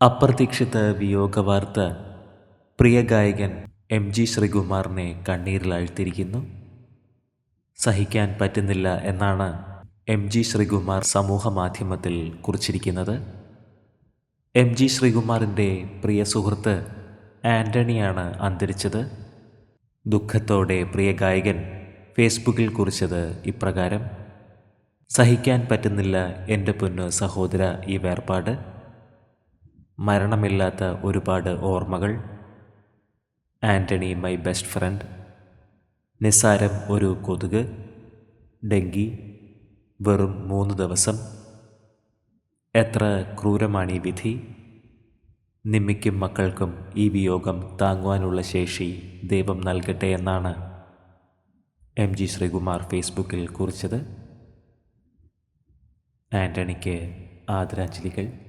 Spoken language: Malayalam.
അപ്രതീക്ഷിത വിയോഗവാർത്ത. പ്രിയ ഗായകൻ എം ജി ശ്രീകുമാറിനെ കണ്ണീരിലാഴ്ത്തിയിരിക്കുന്നു. സഹിക്കാൻ പറ്റുന്നില്ല എന്നാണ് എം ജി ശ്രീകുമാർ സമൂഹ മാധ്യമത്തിൽ കുറിച്ചിരിക്കുന്നത്. എം ജി ശ്രീകുമാറിന്റെ പ്രിയ സുഹൃത്ത് ആന്റണിയാണ് അന്തരിച്ചത്. ദുഃഖത്തോടെ പ്രിയ ഗായകൻ ഫേസ്ബുക്കിൽ കുറിച്ചത് ഇപ്രകാരം സഹിക്കാൻ പറ്റുന്നില്ല എന്റെ പൊന്നു സഹോദര ഈ വേർപാട്. മരണമില്ലാത്ത ഒരുപാട് ഓർമ്മകൾ. Antony my best friend. നിസ്സാരം ഒരു കൊതുക്. ഡെങ്കി വെറും മൂന്ന് ദിവസം. എത്ര ക്രൂരമാണ് വിധി. നിമ്മിക്കും മക്കൾക്കും ഈ വിയോഗം താങ്ങുവാനുള്ള ശേഷി ദൈവം നൽകട്ടെ എന്നാണ് എം ജി ശ്രീകുമാർ ഫേസ്ബുക്കിൽ കുറിച്ചത്. ആന്റണിക്ക് ആദരാഞ്ജലികൾ.